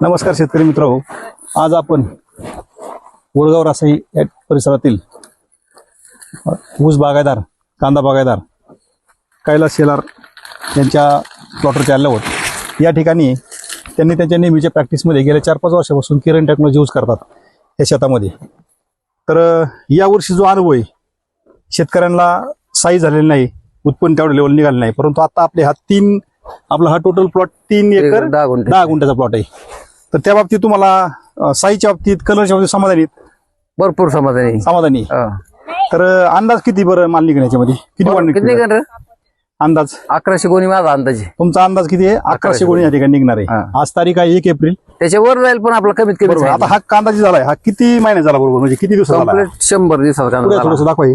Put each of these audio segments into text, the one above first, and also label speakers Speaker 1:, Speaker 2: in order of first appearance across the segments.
Speaker 1: नमस्कार शेतकरी मित्र आज आपण वडगाव रासाई या परिसरातील ऊस बागायदार कांदा बागायदार कैलास शेलार यांच्या प्लॉटवरती आलो आहोत. या ठिकाणी त्यांनी त्यांच्या नेहमीच्या प्रॅक्टिसमध्ये गेल्या चार पाच वर्षापासून किरण टेक्नॉलॉजी यूज करतात या शेतामध्ये. तर यावर्षी जो अनुभव आहे शेतकऱ्यांना साईज झालेला नाही उत्पन्न तेवढं लेवल निघालं नाही. परंतु आता आपले हा तीन आपला हा टोटल प्लॉट तीन एकर.
Speaker 2: दहा
Speaker 1: गुंठ्याचा प्लॉट आहे. तर त्या बाबतीत तुम्हाला अं, साईजच्या बाबतीत कलरच्या बाबतीत समाधानी?
Speaker 2: भरपूर समाधानी
Speaker 1: समाधानी. तर अंदाज किती बरं माल निघणे याच्यामध्ये किती वाढ
Speaker 2: किती
Speaker 1: निघते
Speaker 2: निघणार? रे?
Speaker 1: अंदाज?
Speaker 2: अकराशे कोणी माझा अंदाजे
Speaker 1: तुमचा अंदाज किती आहे? अकराशे गुणी या ठिकाणी निघणार आहे.
Speaker 2: हा.
Speaker 1: आज तारीख आहे एक एप्रिल.
Speaker 2: त्याच्यावर जाईल पण आपला कमीत कमी
Speaker 1: बरोबर. आता हा कांदा जे झालाय हा किती महिन्यात झाला बरोबर? म्हणजे किती दिवसात झाला?
Speaker 2: कंप्लीट शंभर दिवसाचा कांदा
Speaker 1: पुढे
Speaker 2: झाला.
Speaker 1: थोडंसं दाखवा.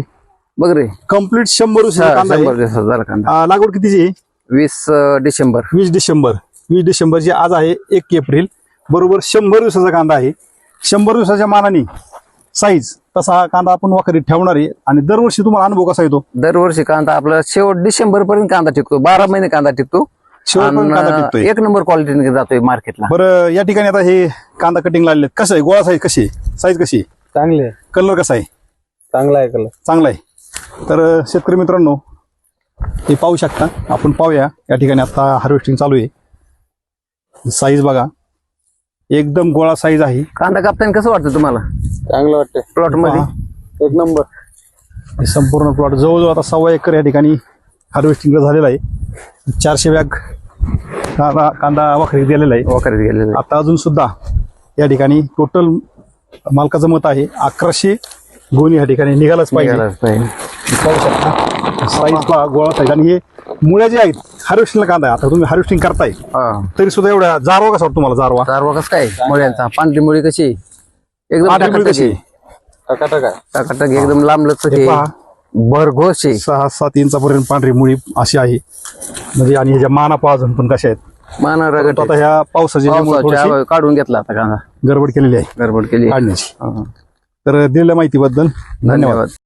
Speaker 2: बघ रे.
Speaker 1: कंप्लीट शंभर दिवसाचा
Speaker 2: हा,
Speaker 1: कांदा
Speaker 2: शंभर
Speaker 1: आहे
Speaker 2: दिवसाचा झाला कांदा.
Speaker 1: अं, लागवड कितीची आहे?
Speaker 2: वीस अं, डिसेंबर.
Speaker 1: वीस डिसेंबर. वीस डिसेंबर जे आज आहे एक एप्रिल. बरोबर शंभर दिवसाचा कांदा आहे. शंभर दिवसाच्या मानाने साईज तसा हा कांदा आपण वाकरीत ठेवणार आहे. आणि दरवर्षी तुम्हाला अनुभव कसा येतो?
Speaker 2: दरवर्षी कांदा आपला शेवट डिसेंबर पर्यंत कांदा टिकतो. बारा महिने कांदा टिकतो.
Speaker 1: शेवटपर्यंत कांदा
Speaker 2: आणि,
Speaker 1: टिकतोय.
Speaker 2: एक नंबर क्वालिटीने जातोय मार्केटला
Speaker 1: बरं या ठिकाणी आता हे कांदा कटिंग लागले कसं आहे? गोळा साईज कशी आहे? साईज कशी आहे?
Speaker 3: चांगले
Speaker 1: कलर कसा आहे?
Speaker 3: चांगला आहे कलर
Speaker 1: चांगला आहे. तर अं, शेतकरी मित्रांनो हे पाहू शकता. आपण पाहूया. या ठिकाणी आता हार्वेस्टिंग चालू आहे. साईज बघा. एकदम गोळा साईज आहे.
Speaker 2: कांदा कापताना कसं वाटतं तुम्हाला?
Speaker 3: चांगलं वाटतंय.
Speaker 1: प्लॉटमध्ये
Speaker 3: एक नंबर.
Speaker 1: हे संपूर्ण प्लॉट जवळजवळ आता सव्वा एकर या ठिकाणी हार्वेस्टिंगला झालेला आहे. चारशे बॅग कांदा कांदा वाखरी दिलेला आहे.
Speaker 2: वखरीत गेलेलं
Speaker 1: आता अजून सुद्धा या ठिकाणी टोटल मालकाचं मत आहे अकराशे गुण या ठिकाणी निघालाच पाहिजे.
Speaker 2: निघालाच पाहिजे.
Speaker 1: पाहू शकता. साईज पहा गोळा साईज. आणि हे मुळ्या जे आहेत हार्वेस्टिंगला कांदा आहे. आता तुम्ही हार्वेस्टिंग करताय.
Speaker 2: हा.
Speaker 1: तरी सुद्धा एवढ्या जारवा कसा वाटतो तुम्हाला जारवा?
Speaker 2: चारवा कसं काय? मुळ्यांचा. पांढरी मुळी कशी? एकदम टकाटक
Speaker 1: कशी?
Speaker 2: आहे.
Speaker 3: टकाटक
Speaker 2: एकदम लांब लचक
Speaker 1: हे पहा.
Speaker 2: आहे भरघोस आहे.
Speaker 1: सहा सात इंचापर्यंत पांढरी मुळी अशी आहे. म्हणजे आणि ह्याच्या माना पहा अजून पण कशा आहेत.
Speaker 2: माना रगट
Speaker 1: परंतु आता ह्या पावसाची थोडीशी
Speaker 2: पावसाच्या काढून घेतला आता कांदा.
Speaker 1: गडबड केलेली आहे.
Speaker 2: गडबड केली
Speaker 1: काढण्याची. तर दिलेल्या माहितीबद्दल धन्यवाद.
Speaker 2: धन्यवाद.